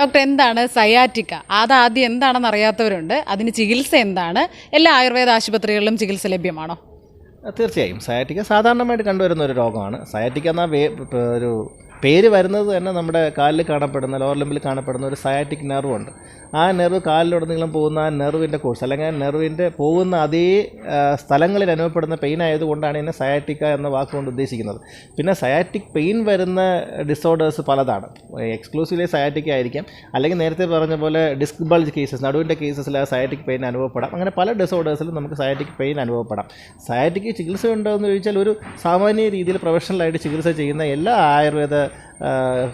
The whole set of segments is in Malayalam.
ഡോക്ടർ എന്താണ് സയാറ്റിക്ക? അതാദ്യം എന്താണെന്ന് അറിയാത്തവരുണ്ട്. അതിന് ചികിത്സ എന്താണ്? എല്ലാ ആയുർവേദ ആശുപത്രികളിലും ചികിത്സ ലഭ്യമാണോ? തീർച്ചയായും. സയാറ്റിക്ക സാധാരണമായിട്ട് കണ്ടുവരുന്ന ഒരു രോഗമാണ്. സയാറ്റിക്ക എന്ന ഒരു പേര് വരുന്നത് തന്നെ നമ്മുടെ കാലിൽ കാണപ്പെടുന്ന ലോവർ ലിമ്പിൽ കാണപ്പെടുന്ന ഒരു സയാറ്റിക് നെർവ് ഉണ്ട് ആ നെർവ് കാലിലുടനീളം പോകുന്ന ആ നെർവിന്റെ കോഴ്സ് അല്ലെങ്കിൽ നെർവിന്റെ പോകുന്ന അതേ സ്ഥലങ്ങളിൽ അനുഭവപ്പെടുന്ന പെയിൻ ആയതുകൊണ്ടാണ് ഇതിനെ സയാറ്റിക്ക എന്ന വാക്കുകൊണ്ട് ഉദ്ദേശിക്കുന്നത്. പിന്നെ സയാറ്റിക് പെയിൻ വരുന്ന ഡിസോർഡേഴ്സ് പലതാണ്. എക്സ്ക്ലൂസീവ്ലി സയാറ്റിക് ആയിരിക്കാം. അല്ലെങ്കിൽ നേരത്തെ പറഞ്ഞ പോലെ ഡിസ്ക് ബൾജ് കേസസ് നടുവിന്റെ കേസസിൽ ആ സയാറ്റിക് പെയിൻ അനുഭവപ്പെടാം. അങ്ങനെ പല ഡിസോർഡേഴ്സിലും നമുക്ക് സയാറ്റിക് പെയിൻ അനുഭവപ്പെടാം. സയാറ്റിക് ചികിത്സ ഉണ്ടോ എന്ന് ചോദിച്ചാൽ ഒരു സാമാന്യ രീതിയിൽ പ്രൊഫഷണലായിട്ട് ചികിത്സ ചെയ്യുന്ന എല്ലാ ആയുർവേദ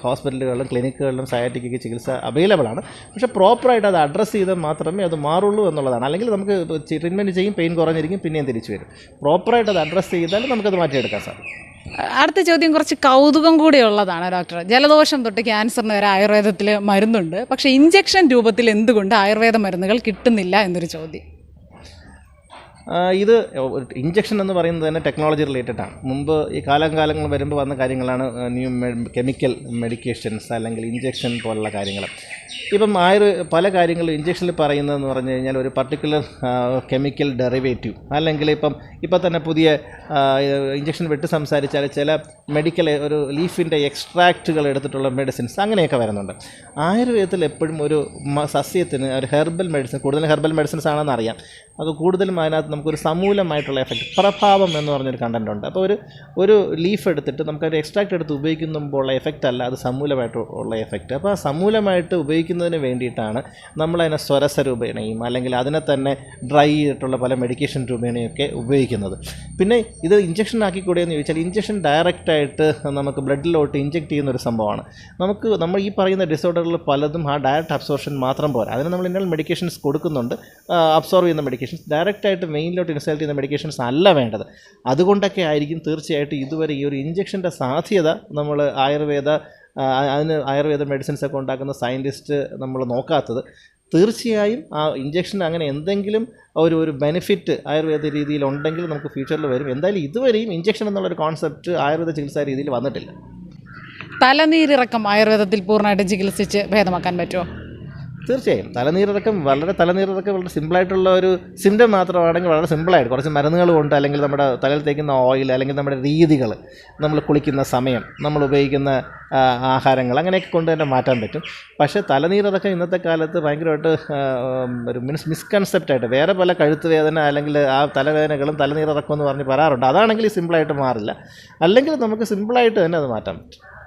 ഹോസ്പിറ്റലുകളിലും ക്ലിനിക്കുകളിലും സയാറ്റിക്ക് ചികിത്സ അവൈലബിൾ ആണ്. പക്ഷേ പ്രോപ്പറായിട്ട് അത് അഡ്രസ്സ് ചെയ്താൽ മാത്രമേ അത് മാറുള്ളൂ എന്നുള്ളതാണ്. അല്ലെങ്കിൽ നമുക്ക് ട്രീറ്റ്മെന്റ് ചെയ്യും പെയിൻ കുറഞ്ഞിരിക്കും പിന്നെയും തിരിച്ചു വരും. പ്രോപ്പറായിട്ട് അത് അഡ്രസ്സ് ചെയ്താൽ നമുക്കത് മാറ്റിയെടുക്കാൻ സാധിക്കും അടുത്ത ചോദ്യം കുറച്ച് കൗതുകം കൂടിയുള്ളതാണ് ഡോക്ടർ ജലദോഷം തൊട്ട് ക്യാൻസറിന് വരെ ആയുർവേദത്തിൽ മരുന്നുണ്ട്. പക്ഷേ ഇഞ്ചക്ഷൻ രൂപത്തിൽ എന്തുകൊണ്ട് ആയുർവേദ മരുന്നുകൾ കിട്ടുന്നില്ല എന്നൊരു ചോദ്യം. ഇത് ഇഞ്ചക്ഷൻ എന്ന് പറയുന്നത് തന്നെ ടെക്നോളജി റിലേറ്റഡ് ആണ്. മുമ്പ് ഈ കാലം കാലങ്ങൾ വരുമ്പോൾ വന്ന കാര്യങ്ങളാണ് ന്യൂ കെമിക്കൽ മെഡിക്കേഷൻസ് അല്ലെങ്കിൽ ഇഞ്ചക്ഷൻ പോലുള്ള കാര്യങ്ങൾ. ഇപ്പം ആയുർ പല കാര്യങ്ങളും ഇഞ്ചക്ഷനിൽ പറയുന്നതെന്ന് പറഞ്ഞു കഴിഞ്ഞാൽ ഒരു പർട്ടിക്കുലർ കെമിക്കൽ ഡെറിവേറ്റീവ് അല്ലെങ്കിൽ ഇപ്പം ഇപ്പം തന്നെ പുതിയ ഇഞ്ചക്ഷൻ വിട്ട് സംസാരിച്ചാൽ ചില മെഡിക്കൽ ഒരു ലീഫിന്റെ എക്സ്ട്രാക്റ്റുകൾ എടുത്തിട്ടുള്ള മെഡിസിൻസ് അങ്ങനെയൊക്കെ വരുന്നുണ്ട്. ആയുർവേദത്തിൽ എപ്പോഴും ഒരു സസ്യത്തിന് ഒരു ഹെർബൽ മെഡിസിൻ കൂടുതൽ ഹെർബൽ മെഡിസിൻസ് ആണെന്ന് അറിയാം. അത് കൂടുതലും അതിനകത്ത് നമുക്കൊരു സമൂലമായിട്ടുള്ള എഫക്റ്റ് പ്രഭാവം എന്ന് പറഞ്ഞൊരു കണ്ടന്റ് ഉണ്ട്. അപ്പോൾ ഒരു ഒരു ലീഫ് എടുത്തിട്ട് നമുക്കൊരു എക്സ്ട്രാക്ട് എടുത്ത് ഉപയോഗിക്കുമ്പോൾ ഉള്ള എഫക്റ്റ് അല്ല അത് സമൂലമായിട്ട് ഉള്ള എഫക്റ്റ് അപ്പോൾ ആ സമൂലമായിട്ട് ഉപയോഗിക്കുന്നതിന് വേണ്ടിയിട്ടാണ് നമ്മളതിനെ സ്വരസ രൂപേണയും അല്ലെങ്കിൽ അതിനെ തന്നെ ഡ്രൈ ചെയ്തിട്ടുള്ള പല മെഡിക്കേഷൻ രൂപേണയും ഒക്കെ ഉപയോഗിക്കുന്നത്. പിന്നെ ഇത് ഇഞ്ചക്ഷൻ ആക്കിക്കൂടെ എന്ന് ചോദിച്ചാൽ ഇഞ്ചക്ഷൻ ഡയറക്റ്റായിട്ട് നമുക്ക് ബ്ലഡിലോട്ട് ഇഞ്ചെക്ട് ചെയ്യുന്ന ഒരു സംഭവമാണ്. നമുക്ക് നമ്മൾ ഈ പറയുന്ന ഡിസോർഡറുകൾ പലതും ആ ഡയറക്റ്റ് അബ്സോർഷൻ മാത്രം പോരാ. അതിന് നമ്മൾ ഇന്നലെ മെഡിക്കേഷൻസ് കൊടുക്കുന്നുണ്ട്. അബ്സോർവ് ചെയ്യുന്ന മെഡിക്കേഷൻസ് ഡയറക്റ്റായിട്ട് മെയിനിലോട്ട് ഇൻസൾട്ട് ചെയ്യുന്ന മെഡിക്കേഷൻസ് അല്ല വേണ്ടത്. അതുകൊണ്ടൊക്കെ ആയിരിക്കും തീർച്ചയായിട്ടും ഇതുവരെ ഈ ഒരു ഇഞ്ചക്ഷന്റെ സാധ്യത നമ്മൾ ആയുർവേദ അതിന് ആയുർവേദ മെഡിസിൻസ് ഒക്കെ ഉണ്ടാക്കുന്ന സയന്റിസ്റ്റ് നമ്മൾ നോക്കാത്തത്. തീർച്ചയായും ആ ഇഞ്ചക്ഷൻ അങ്ങനെ എന്തെങ്കിലും ഒരു ഒരു ബെനിഫിറ്റ് ആയുർവേദ രീതിയിൽ ഉണ്ടെങ്കിൽ നമുക്ക് ഫ്യൂച്ചറിൽ വരും. എന്തായാലും ഇതുവരെയും ഇഞ്ചക്ഷൻ എന്നുള്ളൊരു കോൺസെപ്റ്റ് ആയുർവേദ ചികിത്സാ രീതിയിൽ വന്നിട്ടില്ല. തലനീരിറക്കം ആയുർവേദത്തിൽ പൂർണമായിട്ട് ചികിത്സിച്ച് ഭേദമാക്കാൻ പറ്റുമോ? തീർച്ചയായും. തലനീരിറക്കം വളരെ തലനീരിറക്കം വളരെ സിമ്പിളായിട്ടുള്ള ഒരു സിംറ്റം മാത്രമാണെങ്കിൽ വളരെ സിമ്പിളായിട്ട് കുറച്ച് മരുന്നുകൾ കൊണ്ട് അല്ലെങ്കിൽ നമ്മുടെ തലയിൽ തേക്കുന്ന ഓയിൽ അല്ലെങ്കിൽ നമ്മുടെ രീതികൾ നമ്മൾ കുളിക്കുന്ന സമയം നമ്മൾ ഉപയോഗിക്കുന്ന ആഹാരങ്ങൾ അങ്ങനെയൊക്കെ കൊണ്ട് തന്നെ മാറ്റാൻ പറ്റും. പക്ഷേ തലനീരിറക്കം ഇന്നത്തെ കാലത്ത് ഭയങ്കരമായിട്ട് ഒരു മിസ് മിസ്കൺസെപ്റ്റായിട്ട് വേറെ പല കഴുത്ത് വേദന അല്ലെങ്കിൽ ആ തലവേദനകളും തലനീരിറക്കം എന്ന് പറഞ്ഞ് പറയാറുണ്ട്. അതാണെങ്കിൽ സിമ്പിളായിട്ട് മാറില്ല. അല്ലെങ്കിൽ നമുക്ക് സിമ്പിളായിട്ട് തന്നെ അത് മാറ്റാൻ പറ്റും.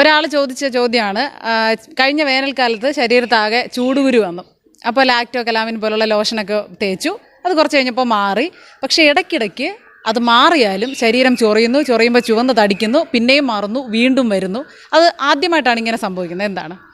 ഒരാൾ ചോദിച്ച ചോദ്യമാണ് കഴിഞ്ഞ വേനൽക്കാലത്ത് ശരീരത്താകെ ചൂടുകുരു വന്നു. അപ്പോൾ ലാക്ടോ കലാമിൻ പോലുള്ള ലോഷനൊക്കെ തേച്ചു. അത് കുറച്ച് കഴിഞ്ഞപ്പോൾ മാറി. പക്ഷേ ഇടയ്ക്കിടയ്ക്ക് അത് മാറിയാലും ശരീരം ചൊറിയുന്നു ചൊറിയുമ്പോൾ ചുവന്ന് തടിക്കുന്നു പിന്നെയും മാറുന്നു വീണ്ടും വരുന്നു. അത് ആദ്യമായിട്ടാണ് ഇങ്ങനെ സംഭവിക്കുന്നത്. എന്താണ്?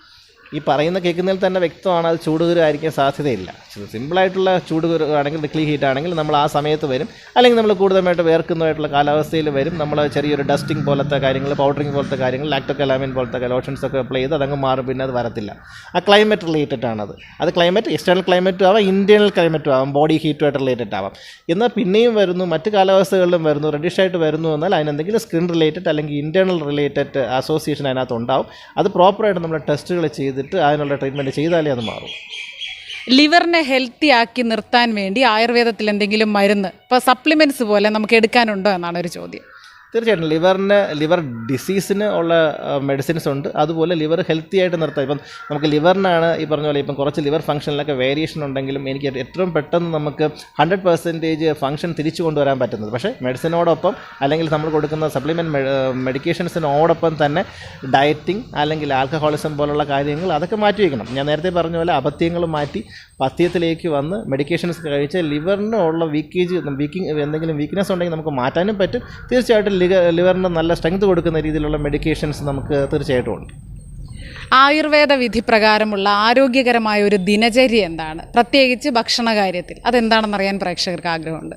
ഈ പറയുന്ന കേൾക്കുന്നതിൽ തന്നെ വ്യക്തമാണ് അത് ചൂടുകുരുവായിരിക്കാൻ സാധ്യതയില്ല. സിമ്പിളായിട്ടുള്ള ചൂടുകുരു ആണെങ്കിൽ ഡിക്ലി ഹീറ്റ് ആണെങ്കിൽ നമ്മൾ ആ സമയത്ത് വരും. അല്ലെങ്കിൽ നമ്മൾ കൂടുതലായിട്ട് വേർക്കുന്നതായിട്ടുള്ള കാലാവസ്ഥയിൽ വരും. നമ്മൾ ചെറിയൊരു ഡസ്റ്റിംഗ് പോലത്തെ കാര്യങ്ങൾ പൗഡറിംഗ് പോലത്തെ കാര്യങ്ങൾ ലാക്ടോകലാമിൻ പോലത്തെ ലോഷൻസ് ഒക്കെ അപ്ലൈ ചെയ്ത് അതങ്ങ് മാറും. പിന്നെ അത് വരത്തില്ല. ആ ക്ലൈമറ്റ് റിലേറ്റഡ് ആണത്. അത് ക്ലൈമറ്റ് എക്സ്റ്റേണൽ ക്ലൈമറ്റും ആവാം ഇന്റേണൽ ക്ലൈമറ്റും ആവാം ബോഡി ഹീറ്റുമായിട്ട് റിലേറ്റഡ് ആവാം. എന്നാൽ പിന്നെയും വരുന്നു മറ്റ് കാലാവസ്ഥകളിലും വരുന്നു റെഡിഷ് ആയിട്ട് വരുന്നു എന്നാൽ അതിനെന്തെങ്കിലും സ്കിൻ റിലേറ്റഡ് അല്ലെങ്കിൽ ഇന്റേണൽ റിലേറ്റഡ് അസോസിയേഷൻ അതിനകത്ത് ഉണ്ടാവും. അത് പ്രോപ്പറായിട്ട് നമ്മൾ ടെസ്റ്റുകൾ ചെയ്തിട്ട് അതിനുള്ള ട്രീറ്റ്മെന്റ് ചെയ്താലേ അത് മാറും. ലിവറിനെ ഹെൽത്തി ആക്കി നിർത്താൻ വേണ്ടി ആയുർവേദത്തിൽ എന്തെങ്കിലും മരുന്ന് ഇപ്പോൾ സപ്ലിമെന്റ്സ് പോലെ നമുക്ക് എടുക്കാനുണ്ടോ എന്നാണ് ഒരു ചോദ്യം. തീർച്ചയായിട്ടും ലിവറിന് ലിവർ ഡിസീസിന് ഉള്ള മെഡിസിൻസ് ഉണ്ട്. അതുപോലെ ലിവർ ഹെൽത്തി ആയിട്ട് നിർത്താം. ഇപ്പം നമുക്ക് ലിവറിനാണ് ഈ പറഞ്ഞ പോലെ ഇപ്പം കുറച്ച് ലിവർ ഫംഗ്ഷനിലൊക്കെ വേരിയേഷൻ ഉണ്ടെങ്കിലും എനിക്ക് ഏറ്റവും പെട്ടെന്ന് നമുക്ക് ഹൺഡ്രഡ് പെർസെന്റേജ് ഫംഗ്ഷൻ തിരിച്ചു കൊണ്ടുവരാൻ പറ്റുന്നത്. പക്ഷേ മെഡിസിനോടൊപ്പം അല്ലെങ്കിൽ നമ്മൾ കൊടുക്കുന്ന സപ്ലിമെന്റ് മെഡിക്കേഷൻസിനോടൊപ്പം തന്നെ ഡയറ്റിംഗ് അല്ലെങ്കിൽ ആൽക്കഹോളിസം പോലുള്ള കാര്യങ്ങൾ അതൊക്കെ മാറ്റി വയ്ക്കണം ഞാൻ നേരത്തെ പറഞ്ഞ പോലെ അബദ്ധ്യങ്ങൾ മാറ്റി പത്യത്തിലേക്ക് വന്ന് മെഡിക്കേഷൻസ് കഴിച്ച് ലിവറിനുള്ള വീക്കേജ് വീക്കിങ് എന്തെങ്കിലും വീക്ക്നെസ് ഉണ്ടെങ്കിൽ നമുക്ക് മാറ്റാനും പറ്റും. തീർച്ചയായിട്ടും ലിവറിന് നല്ല സ്ട്രെങ്ത് കൊടുക്കുന്ന രീതിയിലുള്ള മെഡിക്കേഷൻസ് നമുക്ക് തീർച്ചയായിട്ടും ഉണ്ട്. ആയുർവേദ വിധി പ്രകാരമുള്ള ആരോഗ്യകരമായ ഒരു ദിനചര്യ എന്താണ്? പ്രത്യേകിച്ച് ഭക്ഷണ കാര്യത്തിൽ അതെന്താണെന്ന് അറിയാൻ പ്രേക്ഷകർക്ക് ആഗ്രഹമുണ്ട്.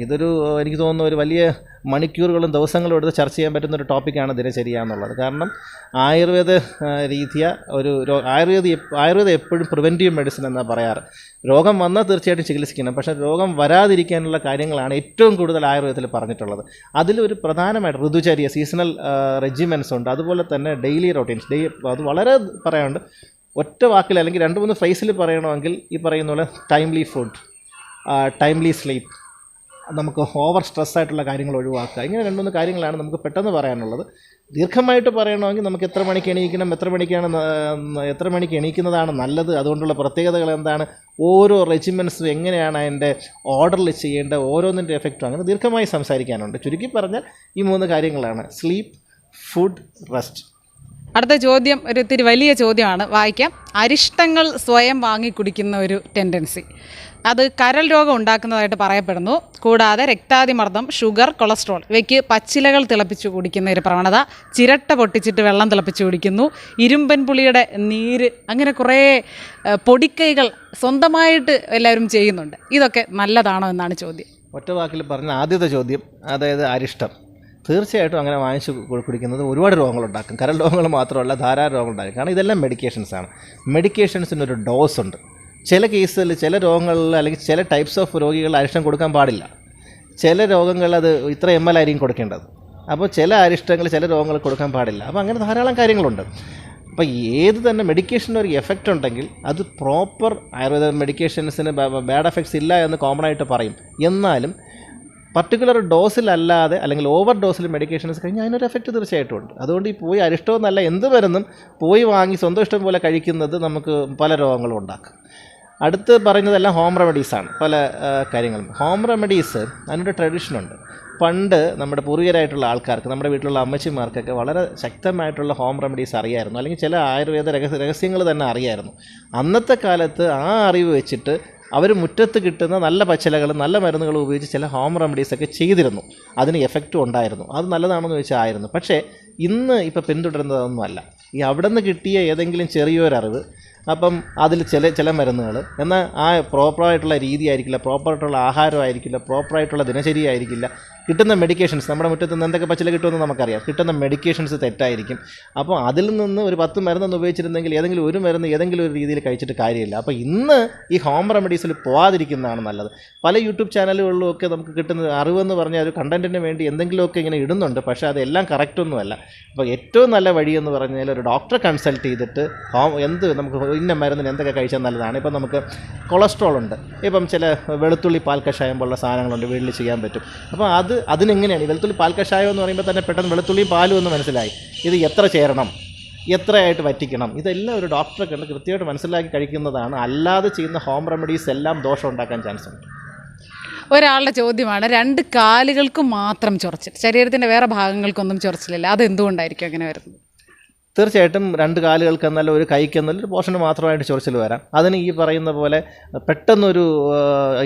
ഇതൊരു എനിക്ക് തോന്നുന്ന ഒരു വലിയ മണിക്കൂറുകളും ദിവസങ്ങളും എടുത്ത് ചർച്ച ചെയ്യാൻ പറ്റുന്ന ഒരു ടോപ്പിക്കാണ് ദിനചര്യ എന്നുള്ളത്. കാരണം ആയുർവേദ രീതിയ ഒരു ആയുർവേദ ആയുർവേദം എപ്പോഴും പ്രിവെന്റീവ് മെഡിസിൻ എന്നാണ് പറയാറ്. രോഗം വന്നാൽ തീർച്ചയായിട്ടും ചികിത്സിക്കണം. പക്ഷേ രോഗം വരാതിരിക്കാനുള്ള കാര്യങ്ങളാണ് ഏറ്റവും കൂടുതൽ ആയുർവേദത്തിൽ പറഞ്ഞിട്ടുള്ളത്. അതിലൊരു പ്രധാനമായിട്ട് ഋതുചര്യ സീസണൽ റെജിമെൻസ് ഉണ്ട്. അതുപോലെ തന്നെ ഡെയിലി റൊട്ടീൻസ് ഡെയ് അത് വളരെ പറയാനുണ്ട്. ഒറ്റ വാക്കിൽ അല്ലെങ്കിൽ രണ്ട് മൂന്ന് ഫ്രൈസിൽ പറയണമെങ്കിൽ ഈ പറയുന്ന പോലെ ടൈംലി ഫുഡ് ടൈംലി സ്ലീപ്പ് നമുക്ക് ഓവർ സ്ട്രെസ് ആയിട്ടുള്ള കാര്യങ്ങൾ ഒഴിവാക്കുക. ഇങ്ങനെ രണ്ട് മൂന്ന് കാര്യങ്ങളാണ് നമുക്ക് പെട്ടെന്ന് പറയാനുള്ളത്. ദീർഘമായിട്ട് പറയണമെങ്കിൽ നമുക്ക് എത്ര മണിക്ക് എണീക്കണം എത്ര മണിക്കാണ് എത്ര മണിക്ക് എണീക്കുന്നതാണ് നല്ലത് അതുകൊണ്ടുള്ള പ്രത്യേകതകൾ എന്താണ് ഓരോ റെജിമെൻസും എങ്ങനെയാണ് അതിന്റെ ഓർഡറിൽ ചെയ്യേണ്ട ഓരോന്നിന്റെ എഫക്റ്റും അങ്ങനെ ദീർഘമായി സംസാരിക്കാനുണ്ട്. ചുരുക്കി പറഞ്ഞാൽ ഈ മൂന്ന് കാര്യങ്ങളാണ്. സ്ലീപ്പ് ഫുഡ് റെസ്റ്റ് അടുത്ത ചോദ്യം ഒരു ഇത്തിരി വലിയ ചോദ്യമാണ്. വായിക്കാം. അരിഷ്ടങ്ങൾ സ്വയം വാങ്ങി കുടിക്കുന്ന ഒരു ടെൻഡൻസി അത് കരൽ രോഗം ഉണ്ടാക്കുന്നതായിട്ട് പറയപ്പെടുന്നു. കൂടാതെ രക്താതിമർദ്ദം ഷുഗർ കൊളസ്ട്രോൾ ഇവയ്ക്ക് പച്ചിലകൾ തിളപ്പിച്ച് കുടിക്കുന്ന ഒരു പ്രവണത ചിരട്ട പൊട്ടിച്ചിട്ട് വെള്ളം തിളപ്പിച്ച് കുടിക്കുന്നു ഇരുമ്പൻ പുളിയുടെ നീര് അങ്ങനെ കുറേ പൊടിക്കൈകൾ സ്വന്തമായിട്ട് എല്ലാവരും ചെയ്യുന്നുണ്ട്. ഇതൊക്കെ നല്ലതാണോ എന്നാണ് ചോദ്യം. ഒറ്റ വാക്കിൽ പറഞ്ഞ ആദ്യത്തെ ചോദ്യം അതായത് അരിഷ്ടം. തീർച്ചയായിട്ടും അങ്ങനെ വാങ്ങിച്ച് കുടിക്കുന്നത് ഒരുപാട് രോഗങ്ങളുണ്ടാക്കും. കരൽ രോഗങ്ങൾ മാത്രമല്ല ധാരാളം രോഗങ്ങളുണ്ടാക്കും. കാരണം ഇതെല്ലാം മെഡിക്കേഷൻസ് ആണ്. മെഡിക്കേഷൻസിന് ഒരു ഡോസ് ഉണ്ട്. ചില കേസിൽ ചില രോഗങ്ങളിൽ അല്ലെങ്കിൽ ചില ടൈപ്സ് ഓഫ് രോഗികൾ അരിഷ്ടം കൊടുക്കാൻ പാടില്ല. ചില രോഗങ്ങൾ അത് ഇത്ര എം എൽ ആയിരിക്കും കൊടുക്കേണ്ടത്. അപ്പോൾ ചില അരിഷ്ടങ്ങൾ ചില രോഗങ്ങൾ കൊടുക്കാൻ പാടില്ല. അപ്പോൾ അങ്ങനെ ധാരാളം കാര്യങ്ങളുണ്ട്. അപ്പോൾ ഏത് തന്നെ മെഡിക്കേഷന് ഒരു എഫക്റ്റ് ഉണ്ടെങ്കിൽ അത് പ്രോപ്പർ ആയുർവേദ മെഡിക്കേഷൻസിന് ബാഡ് എഫക്ട്സ് ഇല്ല എന്ന് കോമൺ ആയിട്ട് പറയും. എന്നാലും പർട്ടിക്കുലർ ഡോസിലല്ലാതെ അല്ലെങ്കിൽ ഓവർ ഡോസിൽ മെഡിക്കേഷൻസ് കഴിഞ്ഞാൽ അതിനൊരു എഫക്റ്റ് തീർച്ചയായിട്ടും ഉണ്ട്. അതുകൊണ്ട് ഈ പോയി അരിഷ്ടമെന്നല്ല എന്ത് വരുന്നും പോയി വാങ്ങി സ്വന്തം ഇഷ്ടം പോലെ കഴിക്കുന്നത് നമുക്ക് പല രോഗങ്ങളും ഉണ്ടാക്കും. അടുത്ത് പറയുന്നതെല്ലാം ഹോം റെമഡീസാണ് പല കാര്യങ്ങളും. ഹോം റെമഡീസ് അതിനൊരു ട്രഡീഷനുണ്ട് പണ്ട് നമ്മുടെ പൂർവികരായിട്ടുള്ള ആൾക്കാർക്ക് നമ്മുടെ വീട്ടിലുള്ള അമ്മച്ചിമാർക്കൊക്കെ വളരെ ശക്തമായിട്ടുള്ള ഹോം റെമഡീസ് അറിയായിരുന്നു. അല്ലെങ്കിൽ ചില ആയുർവേദ രഹസ്യ രഹസ്യങ്ങൾ തന്നെ അറിയായിരുന്നു. അന്നത്തെ കാലത്ത് ആ അറിവ് വെച്ചിട്ട് അവർ മുറ്റത്ത് കിട്ടുന്ന നല്ല പച്ചിലകളും നല്ല മരുന്നുകളും ഉപയോഗിച്ച് ചില ഹോം റെമഡീസൊക്കെ ചെയ്തിരുന്നു. അതിന് എഫക്റ്റും ഉണ്ടായിരുന്നു. അത് നല്ലതാണെന്ന് ചോദിച്ചാൽ ആയിരുന്നു. പക്ഷേ ഇന്ന് ഇപ്പോൾ പിന്തുടരുന്നതൊന്നുമല്ല ഈ അവിടെ നിന്ന് കിട്ടിയ ഏതെങ്കിലും ചെറിയൊരറിവ് അപ്പം അതിൽ ചില ചില മരുന്നുകൾ. എന്നാൽ ആ പ്രോപ്പറായിട്ടുള്ള രീതി ആയിരിക്കില്ല പ്രോപ്പറായിട്ടുള്ള ആഹാരമായിരിക്കില്ല പ്രോപ്പറായിട്ടുള്ള ദിനചര്യ ആയിരിക്കില്ല കിട്ടുന്ന മെഡിക്കേഷൻസ് നമ്മുടെ മുറ്റത്ത് നിന്ന് എന്തൊക്കെ പച്ചില കിട്ടുമെന്ന് നമുക്കറിയാം. കിട്ടുന്ന മെഡിക്കേഷൻസ് തെറ്റായിരിക്കും. അപ്പോൾ അതിൽ നിന്ന് ഒരു പത്ത് മരുന്നൊന്ന് ഉപയോഗിച്ചിരുന്നെങ്കിൽ ഏതെങ്കിലും ഒരു മരുന്ന് ഏതെങ്കിലും ഒരു രീതിയിൽ കഴിച്ചിട്ട് കാര്യമില്ല. അപ്പോൾ ഇന്ന് ഈ ഹോം റെമഡീസിൽ പോവാതിരിക്കുന്നതാണ് നല്ലത്. പല യൂട്യൂബ് ചാനലുകളിലും ഒക്കെ നമുക്ക് കിട്ടുന്ന അറിവെന്ന് പറഞ്ഞാൽ ഒരു കണ്ടന്റിന് വേണ്ടി എന്തെങ്കിലുമൊക്കെ ഇങ്ങനെ ഇടുന്നുണ്ട്. പക്ഷേ അതെല്ലാം കറക്റ്റൊന്നുമല്ല അപ്പോൾ ഏറ്റവും നല്ല വഴിയെന്ന് പറഞ്ഞാൽ ഒരു ഡോക്ടറെ കൺസൾട്ട് ചെയ്തിട്ട് ഹോം എന്ത് നമുക്ക് ഇന്ന മരുന്നിന് എന്തൊക്കെ കഴിച്ചാൽ നല്ലതാണ്. ഇപ്പം നമുക്ക് കൊളസ്ട്രോൾ ഉണ്ട്. ഇപ്പം ചില വെളുത്തുള്ളി പാൽ കഷായം പോലുള്ള സാധനങ്ങളുണ്ട്. വീട്ടിൽ ചെയ്യാൻ പറ്റും. അപ്പോൾ അത് അതിനെങ്ങനെയാണ്? വെളുത്തുള്ളി പാൽ കഷായം എന്ന് പറയുമ്പോൾ തന്നെ പെട്ടെന്ന് വെളുത്തുള്ളിയും പാലും എന്ന് മനസ്സിലായി. ഇത് എത്ര ചേരണം? എത്രയായിട്ട് വറ്റിക്കണം? ഇതെല്ലാം ഒരു ഡോക്ടറെ കണ്ട് കൃത്യമായിട്ട് മനസ്സിലാക്കി കഴിക്കുന്നതാണ്. അല്ലാതെ ചെയ്യുന്ന ഹോം റെമഡീസ് എല്ലാം ദോഷം ഉണ്ടാക്കാൻ ചാൻസ് ഉണ്ട്. ഒരാളുടെ ചോദ്യമാണ് രണ്ട് കാലുകൾക്ക് മാത്രം ചൊറിച്ചിൽ. ശരീരത്തിന്റെ വേറെ ഭാഗങ്ങൾക്കൊന്നും ചൊറിച്ചിലില്ല. അതെന്തുകൊണ്ടായിരിക്കും അങ്ങനെ വരുന്നത്? തീർച്ചയായിട്ടും രണ്ട് കാലുകൾക്ക് എന്നല്ല ഒരു കൈക്ക് എന്നല്ല ഒരു പോർഷന് മാത്രമായിട്ട് ചൊറിച്ചിൽ വരാം. അതിന് ഈ പറയുന്ന പോലെ പെട്ടെന്നൊരു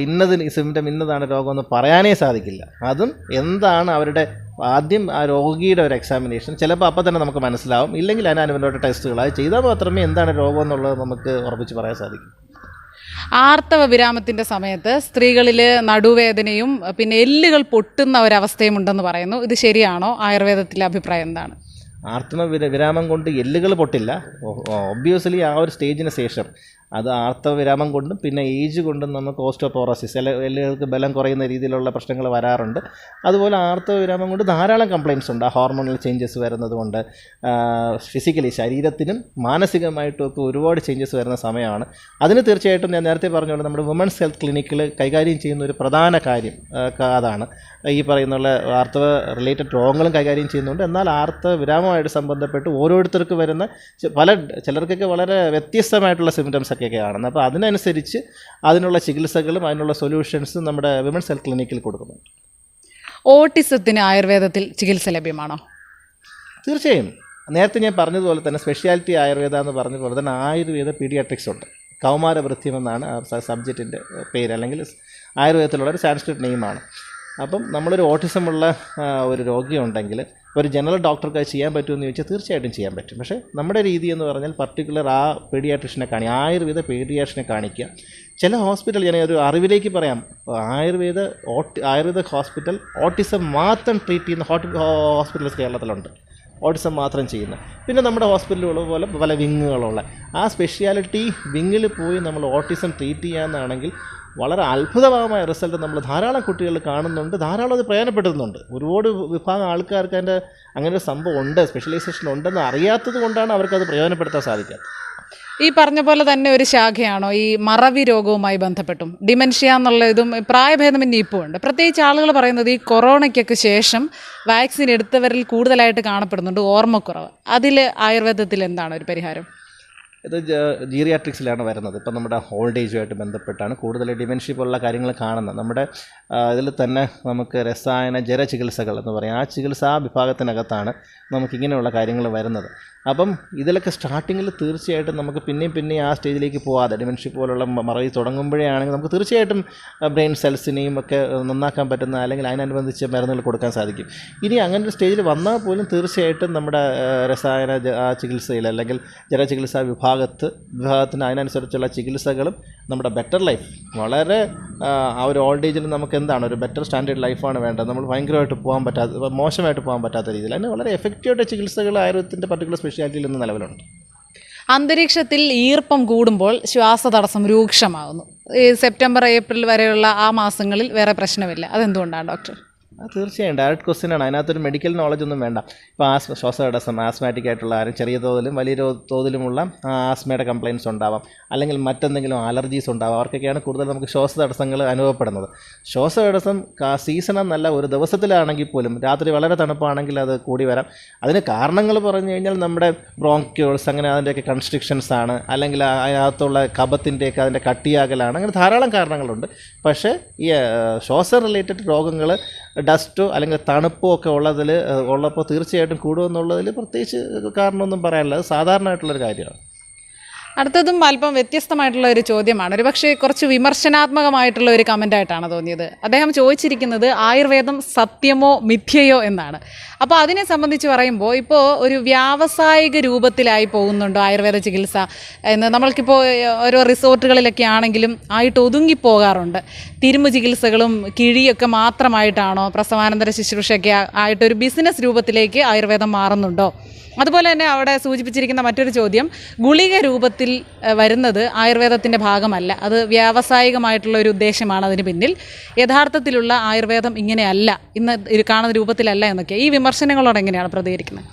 ഇന്നതിന് സിംറ്റം ഇന്നതാണ് രോഗമെന്ന് പറയാനേ സാധിക്കില്ല. അതും എന്താണ് അവരുടെ ആദ്യം ആ രോഗിയുടെ ഒരു എക്സാമിനേഷൻ ചിലപ്പോൾ അപ്പം തന്നെ നമുക്ക് മനസ്സിലാവും. ഇല്ലെങ്കിൽ അതിനനുബന്ധമായിട്ട് ടെസ്റ്റുകളായി ചെയ്താൽ മാത്രമേ എന്താണ് രോഗം എന്നുള്ളത് നമുക്ക് ഉറപ്പിച്ച് പറയാൻ സാധിക്കും. ആർത്തവ വിരാമത്തിന്റെ സമയത്ത് സ്ത്രീകളിൽ നടുവേദനയും പിന്നെ എല്ലുകൾ പൊട്ടുന്ന ഒരവസ്ഥയും ഉണ്ടെന്ന് പറയുന്നു. ഇത് ശരിയാണോ? ആയുർവേദത്തിലെ അഭിപ്രായം എന്താണ്? ആർത്തവ വിര വിരാമം കൊണ്ട് എല്ലുകൾ പൊട്ടില്ല. ഒബ്വിയസ്ലി ആ ഒരു സ്റ്റേജിന് ശേഷം. അത് ആർത്തവവിരാമം കൊണ്ടും പിന്നെ ഏജ് കൊണ്ടും നമുക്ക് ഓസ്റ്റോപോറോസിസ് അല്ലെ എല്ലുകൾക്ക് ബലം കുറയുന്ന രീതിയിലുള്ള പ്രശ്നങ്ങൾ വരാറുണ്ട്. അതുപോലെ ആർത്തവവിരാമം കൊണ്ട് ധാരാളം കംപ്ലയിൻസ് ഉണ്ട്. ഹോർമോണൽ ചേഞ്ചസ് വരുന്നത് കൊണ്ട് ഫിസിക്കലി ശരീരത്തിനും മാനസികമായിട്ടും ഒക്കെ ഒരുപാട് ചേഞ്ചസ് വരുന്ന സമയമാണ്. അതിന് തീർച്ചയായിട്ടും ഞാൻ നേരത്തെ പറഞ്ഞുകൊണ്ട് നമ്മുടെ വുമൺസ് ഹെൽത്ത് ക്ലിനിക്കിൽ കൈകാര്യം ചെയ്യുന്ന ഒരു പ്രധാന കാര്യം അതാണ്. ഈ പറയുന്നുള്ള ആർത്തവ റിലേറ്റഡ് രോഗങ്ങളും കൈകാര്യം ചെയ്യുന്നുണ്ട്. എന്നാൽ ആർത്തവ വിരാമമായിട്ട് സംബന്ധപ്പെട്ട് ഓരോരുത്തർക്ക് വരുന്ന പല ചിലർക്കൊക്കെ വളരെ വ്യത്യസ്തമായിട്ടുള്ള സിംറ്റംസ് ഒക്കെയൊക്കെ കാണുന്നത്. അപ്പോൾ അതിനനുസരിച്ച് അതിനുള്ള ചികിത്സകളും അതിനുള്ള സൊല്യൂഷൻസും നമ്മുടെ വിമൻസ് ഹെൽത്ത് ക്ലിനിക്കിൽ കൊടുക്കുന്നുണ്ട്. ഓട്ടിസത്തിന് ആയുർവേദത്തിൽ ചികിത്സ ലഭ്യമാണോ? തീർച്ചയായും. നേരത്തെ ഞാൻ പറഞ്ഞതുപോലെ തന്നെ സ്പെഷ്യാലിറ്റി ആയുർവേദ എന്ന് പറഞ്ഞ പോലെ തന്നെ ആയുർവേദ പീഡിയാട്രിക്സ് ഉണ്ട്. കൗമാരവൃത്യം എന്നാണ് സബ്ജക്റ്റിന്റെ പേര്. അല്ലെങ്കിൽ ആയുർവേദത്തിലുള്ള ഒരു സാൻസ്ക്രിറ്റ് നെയിമാണ്. അപ്പം നമ്മളൊരു ഓട്ടിസമുള്ള ഒരു രോഗിയുണ്ടെങ്കിൽ ഒരു ജനറൽ ഡോക്ടർക്ക് അത് ചെയ്യാൻ പറ്റുമെന്ന് ചോദിച്ചാൽ തീർച്ചയായിട്ടും ചെയ്യാൻ പറ്റും. പക്ഷേ നമ്മുടെ രീതി എന്ന് പറഞ്ഞാൽ പർട്ടിക്കുലർ ആ പീഡിയാട്രിഷനെ കാണി ആയുർവേദ പീഡിയാട്രിഷനെ കാണിക്കുക. ചില ഹോസ്പിറ്റൽ ഞാൻ ഒരു അറിവിലേക്ക് പറയാം. ആയുർവേദ ഓട്ടി ആയുർവേദ ഹോസ്പിറ്റൽ ഓട്ടിസം മാത്രം ട്രീറ്റ് ചെയ്യുന്ന ഹോട്ട് ഹോസ്പിറ്റൽസ് കേരളത്തിലുണ്ട്. ഓട്ടിസം മാത്രം ചെയ്യുന്ന. പിന്നെ നമ്മുടെ ഹോസ്പിറ്റലുകൾ പോലെ പല വിങ്ങുകളുള്ള ആ സ്പെഷ്യാലിറ്റി വിങ്ങിൽ പോയി നമ്മൾ ഓട്ടിസം ട്രീറ്റ് ചെയ്യാമെന്നാണെങ്കിൽ വളരെ അത്ഭുതമായ റിസൾട്ട് നമ്മൾ ധാരാളം കുട്ടികൾ കാണുന്നുണ്ട് ധാരാളം അത് പ്രയോജനപ്പെടുത്തുന്നുണ്ട്. ഒരുപാട് വിഭാഗം ആൾക്കാർക്ക് അതിന്റെ അങ്ങനെ ഒരു സംഭവം ഉണ്ട് സ്പെഷ്യലൈസേഷൻ ഉണ്ടെന്ന് അറിയാത്തത് കൊണ്ടാണ് അവർക്കത് പ്രയോജനപ്പെടുത്താൻ സാധിക്കാത്തത്. ഈ പറഞ്ഞ പോലെ തന്നെ ഒരു ശാഖയാണോ? ഈ മറവി രോഗവുമായി ബന്ധപ്പെട്ടും ഡിമെൻഷ്യ എന്നുള്ള ഇതും പ്രായഭേദമന്യേ ഇപ്പോൾ ഉണ്ട്. പ്രത്യേകിച്ച് ആളുകൾ പറയുന്നത് ഈ കൊറോണയ്ക്കൊക്കെ ശേഷം വാക്സിൻ എടുത്തവരിൽ കൂടുതലായിട്ട് കാണപ്പെടുന്നുണ്ട് ഓർമ്മക്കുറവ്. അതിൽ ആയുർവേദത്തിൽ എന്താണ് ഒരു പരിഹാരം? ഇത് ജീറിയാട്രിക്സിലാണ് വരുന്നത്. ഇപ്പം നമ്മുടെ ഓൾഡ് ഏജുമായിട്ട് ബന്ധപ്പെട്ടാണ് കൂടുതൽ ഡിമെൻഷ്യ പോലുള്ള കാര്യങ്ങൾ കാണുന്നത്. നമ്മുടെ ഇതിൽ തന്നെ നമുക്ക് രസായന ജര ചികിത്സകൾ എന്ന് പറയും. ആ ചികിത്സാ വിഭാഗത്തിനകത്താണ് നമുക്കിങ്ങനെയുള്ള കാര്യങ്ങൾ വരുന്നത്. അപ്പം ഇതിലൊക്കെ സ്റ്റാർട്ടിങ്ങിൽ തീർച്ചയായിട്ടും നമുക്ക് പിന്നെയും പിന്നെയും ആ സ്റ്റേജിലേക്ക് പോകാതെ ഡിമെൻഷ്യ പോലുള്ള മറവി തുടങ്ങുമ്പോഴേ നമുക്ക് തീർച്ചയായിട്ടും ബ്രെയിൻ സെൽസിനെയും ഒക്കെ നന്നാക്കാൻ പറ്റുന്ന അല്ലെങ്കിൽ അതിനനുബന്ധിച്ച് മരുന്നുകൾ കൊടുക്കാൻ സാധിക്കും. ഇനി അങ്ങനെ ഒരു സ്റ്റേജിൽ വന്നാൽ പോലും തീർച്ചയായിട്ടും നമ്മുടെ രസായന ചികിത്സയിൽ അല്ലെങ്കിൽ ജലചികിത്സാ വിഭാഗത്ത് വിഭാഗത്തിന് അതിനനുസരിച്ചുള്ള ചികിത്സകളും നമ്മുടെ ബെറ്റർ ലൈഫ് വളരെ ആ, ഒരു ഓൾഡ് ഏജിൽ നമുക്ക് എന്താണ്? ഒരു ബെറ്റർ സ്റ്റാൻഡേർഡ് ലൈഫാണ് വേണ്ടത്. നമ്മൾ ഭയങ്കരമായിട്ട് പോകാൻ പറ്റാത്ത മോശമായിട്ട് പോകാൻ പറ്റാത്ത രീതിയിൽ. അതിന് വളരെ എഫക്റ്റീവായിട്ട് ചികിത്സകൾ ആയുർവേദത്തിന്റെ പർട്ടിക്കുലർ സ്പെഷ്യാലിറ്റിയിൽ നിന്ന് നിലവിലുണ്ട്. അന്തരീക്ഷത്തിൽ ഈർപ്പം കൂടുമ്പോൾ ശ്വാസതടസ്സം രൂക്ഷമാകുന്നു. സെപ്റ്റംബർ ഏപ്രിൽ വരെയുള്ള ആ മാസങ്ങളിൽ വേറെ പ്രശ്നമില്ല. അതെന്തുകൊണ്ടാണ് ഡോക്ടർ? തീർച്ചയായും. ഡയറക്റ്റ് ക്വസ്റ്റ്യൻ ആണ്. അതിനകത്തൊരു മെഡിക്കൽ നോളജ് ഒന്നും വേണ്ട. ഇപ്പോൾ ആസ്മ ശ്വാസതടസ്സം ആസ്മാറ്റിക് ആയിട്ടുള്ള ആരും ചെറിയ തോതിലും വലിയ തോതിലുമുള്ള ആസ്മയുടെ കംപ്ലയിൻസ് ഉണ്ടാവാം. അല്ലെങ്കിൽ മറ്റെന്തെങ്കിലും അലർജീസ് ഉണ്ടാവാം. അവർക്കൊക്കെയാണ് കൂടുതൽ നമുക്ക് ശ്വാസതടസ്സങ്ങൾ അനുഭവപ്പെടുന്നത്. ശ്വാസതടസ്സം സീസൺ എന്നല്ല ഒരു ദിവസത്തിലാണെങ്കിൽ പോലും രാത്രി വളരെ തണുപ്പാണെങ്കിൽ അത് കൂടി വരാം. അതിന് കാരണങ്ങൾ പറഞ്ഞു കഴിഞ്ഞാൽ നമ്മുടെ ബ്രോങ്ക്യൂൾസ് അങ്ങനെ അതിന്റെയൊക്കെ കൺസ്ട്രിക്ഷൻസ് ആണ്. അല്ലെങ്കിൽ അതിനകത്തുള്ള കപത്തിന്റെയൊക്കെ അതിന്റെ കട്ടിയാകലാണ്. അങ്ങനെ ധാരാളം കാരണങ്ങളുണ്ട്. പക്ഷേ ഈ ശ്വാസ റിലേറ്റഡ് രോഗങ്ങൾ ഡസ്റ്റോ അല്ലെങ്കിൽ തണുപ്പോ ഒക്കെ ഉള്ളതിൽ ഉള്ളപ്പോൾ തീർച്ചയായിട്ടും കൂടുമെന്നുള്ളതിൽ പ്രത്യേകിച്ച് കാരണമൊന്നും പറയാനില്ല. അത് സാധാരണമായിട്ടുള്ളൊരു കാര്യമാണ്. അടുത്തതും അല്പം വ്യത്യസ്തമായിട്ടുള്ള ഒരു ചോദ്യമാണ്. ഒരു പക്ഷേ കുറച്ച് വിമർശനാത്മകമായിട്ടുള്ള ഒരു കമന്റ് ആയിട്ടാണ് തോന്നിയത്. അദ്ദേഹം ചോദിച്ചിരിക്കുന്നത് ആയുർവേദം സത്യമോ മിഥ്യയോ എന്നാണ്. അപ്പോൾ അതിനെ സംബന്ധിച്ച് പറയുമ്പോൾ ഇപ്പോൾ ഒരു വ്യാവസായിക രൂപത്തിലായി പോകുന്നുണ്ടോ ആയുർവേദ ചികിത്സ? എന്ന് നമ്മൾക്കിപ്പോൾ ഓരോ റിസോർട്ടുകളിലൊക്കെ ആണെങ്കിലും ആയിട്ട് ഒതുങ്ങി പോകാറുണ്ട് തിരുമു ചികിത്സകളും കിഴിയൊക്കെ മാത്രമായിട്ടാണോ പ്രസവാനന്തര ശുശ്രൂഷയൊക്കെ ആയിട്ടൊരു ബിസിനസ് രൂപത്തിലേക്ക് ആയുർവേദം മാറുന്നുണ്ടോ? അതുപോലെ തന്നെ അവിടെ സൂചിപ്പിച്ചിരിക്കുന്ന മറ്റൊരു ചോദ്യം ഗുളിക രൂപത്തിൽ വരുന്നത് ആയുർവേദത്തിന്റെ ഭാഗമല്ല. അത് വ്യാവസായികമായിട്ടുള്ള ഒരു ഉദ്ദേശമാണ് അതിന് പിന്നിൽ. യഥാർത്ഥത്തിലുള്ള ആയുർവേദം ഇങ്ങനെയല്ല ഇന്ന് കാണുന്ന രൂപത്തിലല്ല എന്നൊക്കെ. ഈ വിമർശനങ്ങളോട് എങ്ങനെയാണ് പ്രതികരിക്കുന്നത്?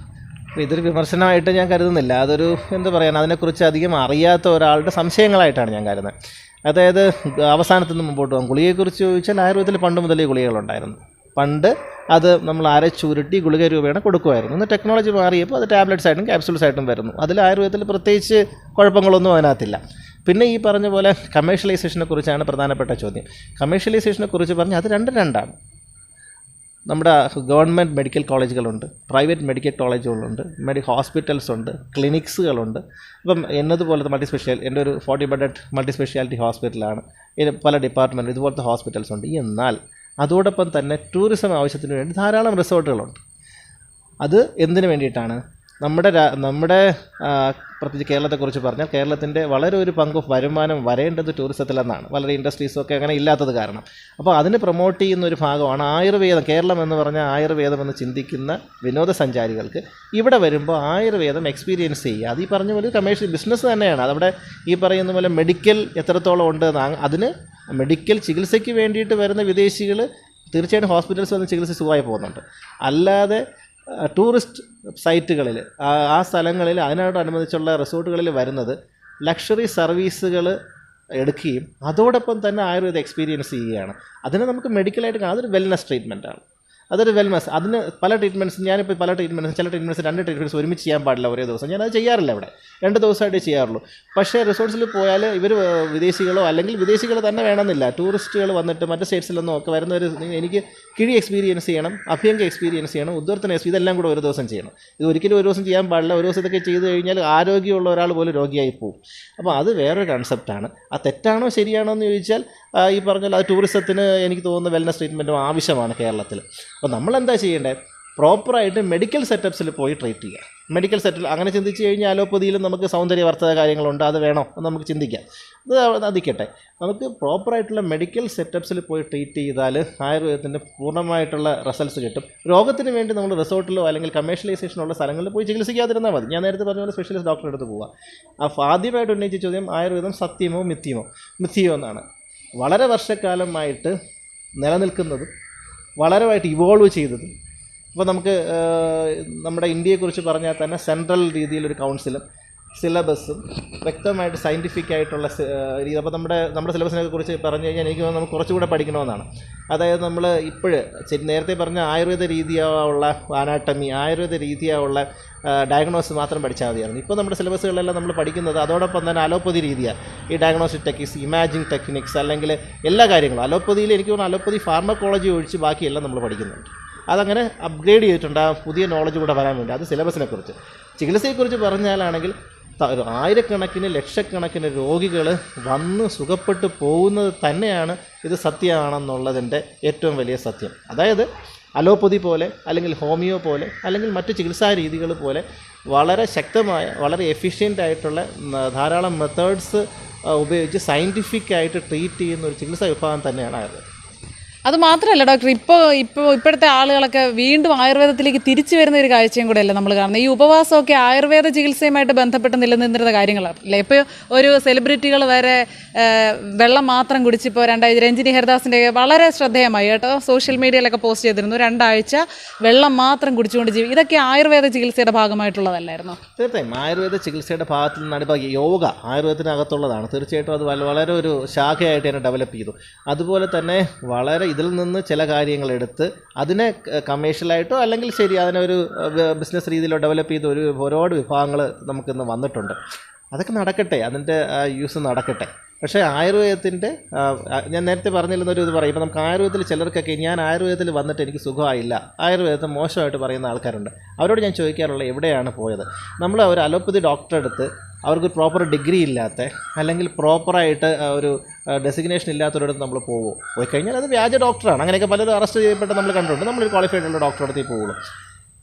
ഇതൊരു വിമർശനമായിട്ട് ഞാൻ കരുതുന്നില്ല. അതൊരു എന്താ പറയുക അതിനെക്കുറിച്ച് അധികം അറിയാത്ത ഒരാളുടെ സംശയങ്ങളായിട്ടാണ് ഞാൻ കരുതുന്നത്. അതായത് അവസാനത്തുനിന്ന് മുമ്പോട്ട് പോകാം. ഗുളികയെക്കുറിച്ച് ചോദിച്ചാൽ ആയുർവേദത്തിൽ പണ്ട് മുതലേ ഗുളികകളുണ്ടായിരുന്നു. പണ്ട് അത് നമ്മൾ അരച്ചുരുട്ടി ഗുളിക രൂപേണ കൊടുക്കുമായിരുന്നു. ഇന്ന് ടെക്നോളജി മാറിയപ്പോൾ അത് ടാബ്ലറ്റ്സ് ആയിട്ടും ക്യാപ്സൂൾസ് ആയിട്ടും വരുന്നു. അതിൽ ആയുർവേദത്തിൽ പ്രത്യേകിച്ച് കുഴപ്പങ്ങളൊന്നും അതിനകത്തില്ല. പിന്നെ ഈ പറഞ്ഞ പോലെ കമേഴ്ഷ്യലൈസേഷനെ കുറിച്ചാണ് പ്രധാനപ്പെട്ട ചോദ്യം. കമേഴ്ഷ്യലൈസേഷനെ കുറിച്ച് പറഞ്ഞാൽ അത് രണ്ടും രണ്ടാണ്. നമ്മുടെ ഗവൺമെന്റ് മെഡിക്കൽ കോളേജുകളുണ്ട് പ്രൈവറ്റ് മെഡിക്കൽ കോളേജുകളുണ്ട് മെഡി ഹോസ്പിറ്റൽസ് ഉണ്ട് ക്ലിനിക്സുകളുണ്ട്. ഇപ്പം എന്നതുപോലത്തെ മൾട്ടി സ്പെഷ്യാൽ എന്റെ ഒരു ഫോർട്ടി ബെഡഡ് മൾട്ടി സ്പെഷ്യാലിറ്റി ഹോസ്പിറ്റലാണ് പല ഡിപ്പാർട്ട്മെന്റ് ഇതുപോലത്തെ ഹോസ്പിറ്റൽസ് ഉണ്ട്. എന്നാൽ അതോടൊപ്പം തന്നെ ടൂറിസം ആവശ്യത്തിന് വേണ്ടി ധാരാളം റിസോർട്ടുകളുണ്ട് അത് എന്തിനു വേണ്ടിയിട്ടാണ്? നമ്മുടെ നമ്മുടെ പ്രത്യേകിച്ച് കേരളത്തെക്കുറിച്ച് പറഞ്ഞാൽ കേരളത്തിന്റെ വളരെ ഒരു പങ്ക് വരുമാനം വരേണ്ടത് ടൂറിസത്തിലെന്നാണ് വളരെ ഇൻഡസ്ട്രീസൊക്കെ അങ്ങനെ ഇല്ലാത്തത് കാരണം. അപ്പോൾ അതിന് പ്രൊമോട്ട് ചെയ്യുന്ന ഒരു ഭാഗമാണ് ആയുർവേദം. കേരളം എന്ന് പറഞ്ഞാൽ ആയുർവേദം എന്ന് ചിന്തിക്കുന്ന വിനോദസഞ്ചാരികൾക്ക് ഇവിടെ വരുമ്പോൾ ആയുർവേദം എക്സ്പീരിയൻസ് ചെയ്യുക. അത് ഈ പറഞ്ഞ പോലെ കമേഴ്ഷ്യൽ ബിസിനസ് തന്നെയാണ്. അതവിടെ ഈ പറയുന്ന പോലെ മെഡിക്കൽ എത്രത്തോളം ഉണ്ട് അതിന് മെഡിക്കൽ ചികിത്സയ്ക്ക് വേണ്ടിയിട്ട് വരുന്ന വിദേശികൾ തീർച്ചയായിട്ടും ഹോസ്പിറ്റൽസ് വന്ന് ചികിത്സ സുഖമായി പോകുന്നുണ്ട്. അല്ലാതെ ടൂറിസ്റ്റ് സൈറ്റുകളിൽ ആ സ്ഥലങ്ങളിൽ അതിനോടനുബന്ധിച്ചുള്ള റിസോർട്ടുകളിൽ വരുന്നത് ലക്ഷറി സർവീസുകൾ എടുക്കുകയും അതോടൊപ്പം തന്നെ ആയുർവേദ എക്സ്പീരിയൻസ് ചെയ്യുകയാണ്. അതിനെ നമുക്ക് മെഡിക്കലായിട്ട് കാണാം. അതൊരു വെൽനസ് ട്രീറ്റ്മെന്റാണ് അതൊരു വെൽനസ് അതിന് പല ട്രീറ്റ്മെന്റ്സ് ഞാനിപ്പോൾ പല ട്രീറ്റ്മെന്റ്സ് ചില ട്രീറ്റ്മെന്റ്സ് രണ്ട് ട്രീറ്റ്മെന്റ്സ് ഒരുമിച്ച് ചെയ്യാൻ പാടില്ല ഒരേ ദിവസം. ഞാനത് ചെയ്യാറില്ല ഇവിടെ. രണ്ട് ദിവസമായിട്ടേ ചെയ്യാറുള്ളൂ. പക്ഷേ റിസോർട്ട്സിൽ പോയാൽ ഇവർ വിദേശികളോ അല്ലെങ്കിൽ വിദേശികൾ തന്നെ വേണമെന്നില്ല. ടൂറിസ്റ്റുകൾ വന്നിട്ട് മറ്റ് സ്റ്റേറ്റ്സിൽ നിന്നും ഒക്കെ വരുന്നവർ എനിക്ക് കിഴി എക്സ്പീരിയൻസ് ചെയ്യണം അഭ്യങ്ക എക്സ്പീരിയൻസ് ചെയ്യണം ഉദ്വർത്തന ഇതെല്ലാം കൂടെ ഒരു ദിവസം ചെയ്യണം. ഇത് ഒരിക്കലും ഒരു ദിവസം ചെയ്യാൻ പാടില്ല. ഒരു ദിവസം ഇതൊക്കെ ചെയ്ത് കഴിഞ്ഞാൽ ആരോഗ്യമുള്ള ഒരാൾ പോലും രോഗിയായി പോകും. അപ്പോൾ അത് വേറൊരു കൺസെപ്റ്റാണ് ആ തെറ്റാണോ ശരിയാണോ എന്ന് ചോദിച്ചാൽ ഈ പറഞ്ഞ പോലെ അത് ടൂറിസത്തിന് എനിക്ക് തോന്നുന്ന വെൽനസ് ട്രീറ്റ്മെന്റും ആവശ്യമാണ് കേരളത്തിൽ അപ്പോൾ നമ്മളെന്താ ചെയ്യേണ്ടത് പ്രോപ്പറായിട്ട് മെഡിക്കൽ സെറ്റപ്സിൽ പോയി ട്രീറ്റ് ചെയ്യുക മെഡിക്കൽ സെറ്റിൽ അങ്ങനെ ചിന്തിച്ച് കഴിഞ്ഞാൽ അലോപ്പതിയിലും നമുക്ക് സൗന്ദര്യവർദ്ധക കാര്യങ്ങളുണ്ട്. അത് വേണോ? എന്ന് നമുക്ക് ചിന്തിക്കാം. അത് അതിക്കട്ടെ. നമുക്ക് പ്രോപ്പറായിട്ടുള്ള മെഡിക്കൽ സെറ്റപ്സിൽ പോയി ട്രീറ്റ് ചെയ്താൽ ആയുർവേദത്തിന്റെ പൂർണമായിട്ടുള്ള റിസൾട്ട്സ് കിട്ടും. രോഗത്തിന് വേണ്ടി നമ്മൾ റിസോർട്ടിലോ അല്ലെങ്കിൽ കമേഴ്ഷ്യലൈസേഷനുള്ള സ്ഥലങ്ങളിൽ പോയി ചികിത്സിക്കാതിരുന്നാൽ മതി. ഞാൻ നേരത്തെ പറഞ്ഞ പോലെ സ്പെഷ്യലിസ്റ്റ് ഡോക്ടറെ അടുത്ത് പോവുക അപ്പോൾ ആദ്യമായിട്ട് ഉന്നയിച്ച ചോദ്യം ആയുർവേദം സത്യമോ മിഥ്യമോ? മിഥ്യമോ എന്നാണ്. വളരെ വർഷക്കാലമായിട്ട് നിലനിൽക്കുന്നതും വളരെയായിട്ട് ഇവോൾവ് ചെയ്തതും ഇപ്പോൾ നമുക്ക് നമ്മുടെ ഇന്ത്യയെക്കുറിച്ച് പറഞ്ഞാൽ തന്നെ സെൻട്രൽ രീതിയിലൊരു കൗൺസിലും സിലബസും വ്യക്തമായിട്ട് സയന്റിഫിക് ആയിട്ടുള്ള രീതി. അപ്പോൾ നമ്മുടെ നമ്മുടെ സിലബസിനെ കുറിച്ച് പറഞ്ഞു കഴിഞ്ഞാൽ എനിക്ക് നമുക്ക് കുറച്ചുകൂടെ പഠിക്കണമെന്നാണ്. അതായത് നമ്മൾ ഇപ്പോൾ നേരത്തെ പറഞ്ഞ ആയുർവേദ രീതിയുള്ള അനാട്ടമി ആയുർവേദ രീതിയുള്ള ഡയഗ്നോസ് മാത്രം പഠിച്ചാൽ മതിയായിരുന്നു. ഇപ്പോൾ നമ്മുടെ സിലബസുകളിലെല്ലാം നമ്മൾ പഠിക്കുന്നത് അതോടൊപ്പം തന്നെ അലോപ്പതി രീതിയാണ് ഈ ഡയഗ്നോസ്റ്റിക് ടെക്നിക്സ് ഇമാജിങ് ടെക്നിക്സ് അല്ലെങ്കിൽ എല്ലാ കാര്യങ്ങളും. അലോപ്പതിയിൽ എനിക്ക് തോന്നുന്നു അലോപ്പതി ഫാർമക്കോളജി ഒഴിച്ച് ബാക്കിയെല്ലാം നമ്മൾ പഠിക്കുന്നുണ്ട്. അതങ്ങനെ അപ്ഗ്രേഡ് ചെയ്തിട്ടുണ്ട്. ആ പുതിയ നോളജ് കൂടെ വരാൻ വേണ്ടി. അത് സിലബസിനെ കുറിച്ച് ചികിത്സയെക്കുറിച്ച് പറഞ്ഞാലാണെങ്കിൽ ആയിരക്കണക്കിന് ലക്ഷക്കണക്കിന് രോഗികൾ വന്ന് സുഖപ്പെട്ടു പോകുന്നത് തന്നെയാണ് ഇത് സത്യമാണെന്നുള്ളതിന്റെ ഏറ്റവും വലിയ സത്യം. അതായത് അലോപ്പതി പോലെ അല്ലെങ്കിൽ ഹോമിയോ പോലെ അല്ലെങ്കിൽ മറ്റ് ചികിത്സാ രീതികൾ പോലെ വളരെ ശക്തമായ വളരെ എഫിഷ്യന്റ് ആയിട്ടുള്ള ധാരാളം മെത്തേഡ്സ് ഉപയോഗിച്ച് സയന്റിഫിക് ആയിട്ട് ട്രീറ്റ് ചെയ്യുന്ന ഒരു ചികിത്സാ വിഭാഗം തന്നെയാണ് ആയുർവേദം. അത് മാത്രമല്ല ഡോക്ടർ ഇപ്പോൾ ഇപ്പോൾ ഇപ്പോഴത്തെ ആളുകളൊക്കെ വീണ്ടും ആയുർവേദത്തിലേക്ക് തിരിച്ചു വരുന്ന ഒരു കാഴ്ചയും കൂടെ അല്ലേ നമ്മൾ കാണുന്നത്. ഈ ഉപവാസമൊക്കെ ആയുർവേദ ചികിത്സയുമായിട്ട് ബന്ധപ്പെട്ട് നിലനിന്നിരുന്ന കാര്യങ്ങളാണ് അല്ലേ ഇപ്പോൾ ഒരു സെലിബ്രിറ്റികൾ വരെ വെള്ളം മാത്രം കുടിച്ചിപ്പോൾ രണ്ടാഴ്ച രഞ്ജിനി ഹരിദാസിന്റെ വളരെ ശ്രദ്ധേയമായി കേട്ടോ സോഷ്യൽ മീഡിയയിലൊക്കെ പോസ്റ്റ് ചെയ്തിരുന്നു. രണ്ടാഴ്ച വെള്ളം മാത്രം കുടിച്ചുകൊണ്ട് ജീവി ഇതൊക്കെ ആയുർവേദ ചികിത്സയുടെ ഭാഗമായിട്ടുള്ളതല്ലായിരുന്നു? തീർച്ചയായും ആയുർവേദ ചികിത്സയുടെ ഭാഗത്തു നിന്നാണ് ഇപ്പോൾ യോഗ ആയുർവേദത്തിനകത്തുള്ളതാണ്. തീർച്ചയായിട്ടും അത് വളരെ ഒരു ശാഖയായിട്ട് തന്നെ ഡെവലപ്പ് ചെയ്തു. അതുപോലെ തന്നെ വളരെ ഇതിൽ നിന്ന് ചില കാര്യങ്ങൾ എടുത്ത് അതിനെ കമേഴ്ഷ്യലായിട്ടോ അല്ലെങ്കിൽ ശരി അതിനെ ഒരു ബിസിനസ് രീതിയിലോ ഡെവലപ്പ് ചെയ്ത് ഒരു ഒരുപാട് വിഭാഗങ്ങൾ നമുക്കിന്ന് വന്നിട്ടുണ്ട്. അതൊക്കെ നടക്കട്ടെ അതിന്റെ യൂസ് നടക്കട്ടെ. പക്ഷേ ആയുർവേദത്തിന്റെ ഞാൻ നേരത്തെ പറഞ്ഞിരുന്നൊരു ഇത് പറയും. ഇപ്പോൾ നമുക്ക് ആയുർവേദത്തിൽ ചിലർക്കൊക്കെ ഞാൻ ആയുർവേദത്തിൽ വന്നിട്ട് എനിക്ക് സുഖമായില്ല. ആയുർവേദത്തെ മോശമായിട്ട് പറയുന്ന ആൾക്കാരുണ്ട്. അവരോട് ഞാൻ ചോദിക്കാറുള്ള എവിടെയാണ് പോയത്? നമ്മൾ ഒരു അലോപ്പതി ഡോക്ടറെ അടുത്ത് അവർക്ക് പ്രോപ്പർ ഡിഗ്രി ഇല്ലാത്ത അല്ലെങ്കിൽ പ്രോപ്പറായിട്ട് ഒരു ഡെസിഗ്നേഷൻ ഇല്ലാത്തവരടുത്ത് നമ്മൾ പോകുമോ പോയി കഴിഞ്ഞാൽ അത് വ്യാജ ഡോക്ടറാണ് അങ്ങനെയൊക്കെ പലരും അറസ്റ്റ് ചെയ്യപ്പെട്ട് നമ്മൾ കണ്ടിട്ടുണ്ട്. നമ്മളൊരു ക്വാളിഫൈഡ് ഉള്ള ഡോക്ടറെ അടുത്തേ പോകുള്ളൂ.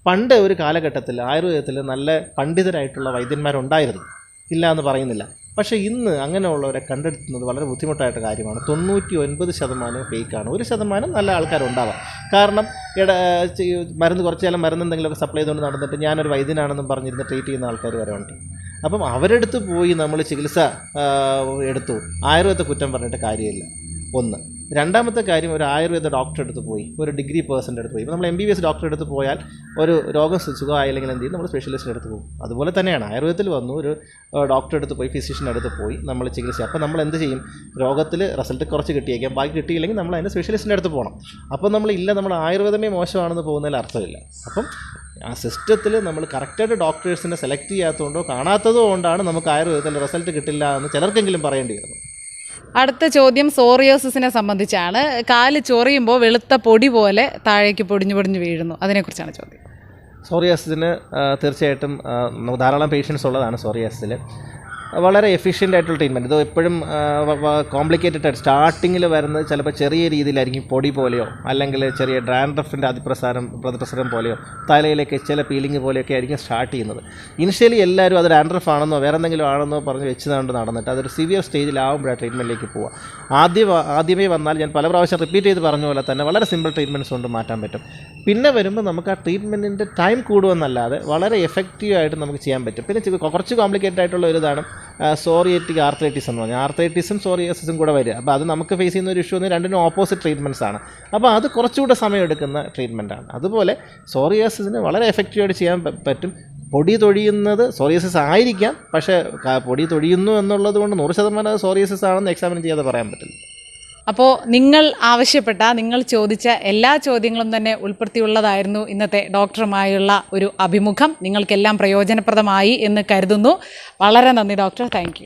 പണ്ട് ഒരു കാലഘട്ടത്തിൽ ആയുർവേദത്തിൽ നല്ല പണ്ഡിതരായിട്ടുള്ള വൈദ്യന്മാരുണ്ടായിരുന്നു. ഇല്ല എന്ന് പറയുന്നില്ല. പക്ഷേ ഇന്ന് അങ്ങനെയുള്ളവരെ കണ്ടെത്തുന്നത് വളരെ ബുദ്ധിമുട്ടായിട്ട് കാര്യമാണ്. തൊണ്ണൂറ്റി ഒൻപത് ശതമാനം ഫേക്കാണ് ഒരു ശതമാനം നല്ല ആൾക്കാരുണ്ടാവാം. കാരണം ഇട മരുന്ന് കുറച്ച് കാലം മരുന്ന് എന്തെങ്കിലുമൊക്കെ സപ്ലൈ ചെയ്തുകൊണ്ട് നടന്നിട്ട് ഞാനൊരു വൈദ്യനാണെന്നും പറഞ്ഞിരുന്ന് ട്രീറ്റ് ചെയ്യുന്ന ആൾക്കാർ വരെ ഉണ്ട്. അപ്പം അവരെടുത്ത് പോയി നമ്മൾ ചികിത്സ എടുത്തു. ആയുർവേദ കുറ്റം പറഞ്ഞിട്ട് കാര്യമില്ല. ഒന്ന്. രണ്ടാമത്തെ കാര്യം ഒരു ആയുർവേദ ഡോക്ടറെ അടുത്ത് പോയി ഒരു ഡിഗ്രി പേഴ്സന്റെ അടുത്ത് പോയി. ഇപ്പോൾ നമ്മൾ എം ബി ബി എസ് ഡോക്ടറെ അടുത്ത് പോയാൽ ഒരു രോഗം സുഖമായില്ലെങ്കിൽ എന്ത് ചെയ്യും? നമ്മൾ സ്പെഷ്യലിസ്റ്റിന്റെ അടുത്ത് പോകും. അതുപോലെ തന്നെയാണ് ആയുർവേദത്തിൽ വന്നു ഒരു ഡോക്ടറെ അടുത്ത് പോയി ഫിസിഷ്യന്റെ അടുത്ത് പോയി നമ്മൾ ചികിത്സ അപ്പോൾ നമ്മൾ എന്ത് ചെയ്യും? രോഗത്തിൽ റിസൾട്ട് കുറച്ച് കിട്ടിയേക്കാം. ബാക്കി കിട്ടിയില്ലെങ്കിൽ നമ്മൾ അതിന്റെ സ്പെഷ്യലിസ്റ്റിന്റെ അടുത്ത് പോകണം. അപ്പോൾ നമ്മൾ ഇല്ല നമ്മൾ ആയുർവേദമേ മോശമാണെന്ന് പോകുന്നതിൽ അർത്ഥമില്ല. അപ്പം ആ സിസ്റ്റത്തിൽ നമ്മൾ കറക്റ്റായിട്ട് ഡോക്ടേഴ്സിനെ സെലക്ട് ചെയ്യാത്തതുകൊണ്ടോ കാണാത്തതോ കൊണ്ടാണ് നമുക്ക് ആയുർവേദത്തിൽ റിസൾട്ട് കിട്ടില്ല എന്ന് ചിലർക്കെങ്കിലും പറയേണ്ടി വരുന്നു. അടുത്ത ചോദ്യം സോറിയോസിസിനെ സംബന്ധിച്ചാണ്. കാൽ ചൊറിയുമ്പോൾ വെളുത്ത പൊടി പോലെ താഴേക്ക് പൊടിഞ്ഞു പൊടിഞ്ഞു വീഴുന്നു. അതിനെക്കുറിച്ചാണ് ചോദ്യം. സോറിയാസിന് തീർച്ചയായിട്ടും ധാരാളം പേഷ്യൻസ് ഉള്ളതാണ് സോറിയാസിൽ വളരെ എഫിഷ്യന്റ് ആയിട്ടുള്ള ട്രീറ്റ്മെന്റ് ഇത് എപ്പോഴും കോംപ്ലിക്കേറ്റഡ് ആയിട്ട് സ്റ്റാർട്ടിങ്ങിൽ വരുന്നത് ചിലപ്പോൾ ചെറിയ രീതിയിലായിരിക്കും പൊടി പോലെയോ അല്ലെങ്കിൽ ചെറിയ ഡ്രാൻഡ്രഫിന്റെ അതിപ്രസാരം പ്രതിപ്രസരം പോലെയോ തലയിലേക്ക് ചില പീലിംഗ് പോലെയൊക്കെ ആയിരിക്കും സ്റ്റാർട്ട് ചെയ്യുന്നത്. ഇനിഷ്യലി എല്ലാവരും അത് ഡാൻഡ്രഫ് ആണെന്നോ വേറെ എന്തെങ്കിലും ആണെന്നോ പറഞ്ഞ് വെച്ചുകൊണ്ട് നടന്നിട്ട് അതൊരു സിവിയർ സ്റ്റേജിലാവുമ്പോഴാണ് ട്രീറ്റ്മെന്റിലേക്ക് പോവുക. ആദ്യം ആദ്യമേ വന്നാൽ ഞാൻ പല പ്രാവശ്യം റിപ്പീറ്റ് ചെയ്ത് പറഞ്ഞ പോലെ തന്നെ വളരെ സിമ്പിൾ ട്രീറ്റ്മെന്റ്സ് കൊണ്ട് മാറ്റാൻ പറ്റും. പിന്നെ വരുമ്പോൾ നമുക്ക് ആ ട്രീറ്റ്മെന്റിന്റെ ടൈം കൂടുമെന്നല്ലാതെ വളരെ എഫക്റ്റീവായിട്ട് നമുക്ക് ചെയ്യാൻ പറ്റും. പിന്നെ കുറച്ച് കോംപ്ലിക്കേറ്റഡ് ആയിട്ടുള്ള ഒരു ഇതാണ് സോറിയേറ്റിക് ആർത്രൈറ്റിസ് എന്ന് പറഞ്ഞാൽ ആർത്രൈറ്റിസും സോറിയസിസും കൂടെ വരിക. അപ്പോൾ അത് നമുക്ക് ഫേസ് ചെയ്യുന്ന ഒരു ഇഷ്യൂ എന്ന് രണ്ടിനും ഓപ്പോസിറ്റ് ട്രീറ്റ്മെന്റ്സ് ആണ്. അപ്പോൾ അത് കുറച്ചുകൂടെ സമയം എടുക്കുന്ന ട്രീറ്റ്മെന്റ് ആണ്. അതുപോലെ സോറിയസിന് വളരെ എഫക്റ്റീവായിട്ട് ചെയ്യാൻ പറ്റും. പൊടി തൊഴിയുന്നത് സോറിയസിസ് ആയിരിക്കാം. പക്ഷേ പൊടി തൊഴിയുന്നു എന്നുള്ളത് കൊണ്ട് നൂറ് ശതമാനം സോറിയസിസ് ആണെന്ന് എക്സാമിൻ ചെയ്യാതെ പറയാൻ പറ്റില്ല. അപ്പോൾ നിങ്ങൾ ആവശ്യപ്പെട്ട നിങ്ങൾ ചോദിച്ച എല്ലാ ചോദ്യങ്ങളും തന്നെ ഉൾപ്പെടുത്തിയുള്ളതായിരുന്നു ഇന്നത്തെ ഡോക്ടറുമായുള്ള ഒരു അഭിമുഖം. നിങ്ങൾക്കെല്ലാം പ്രയോജനപ്രദമായി എന്ന് കരുതുന്നു. വളരെ നന്ദി ഡോക്ടർ. താങ്ക്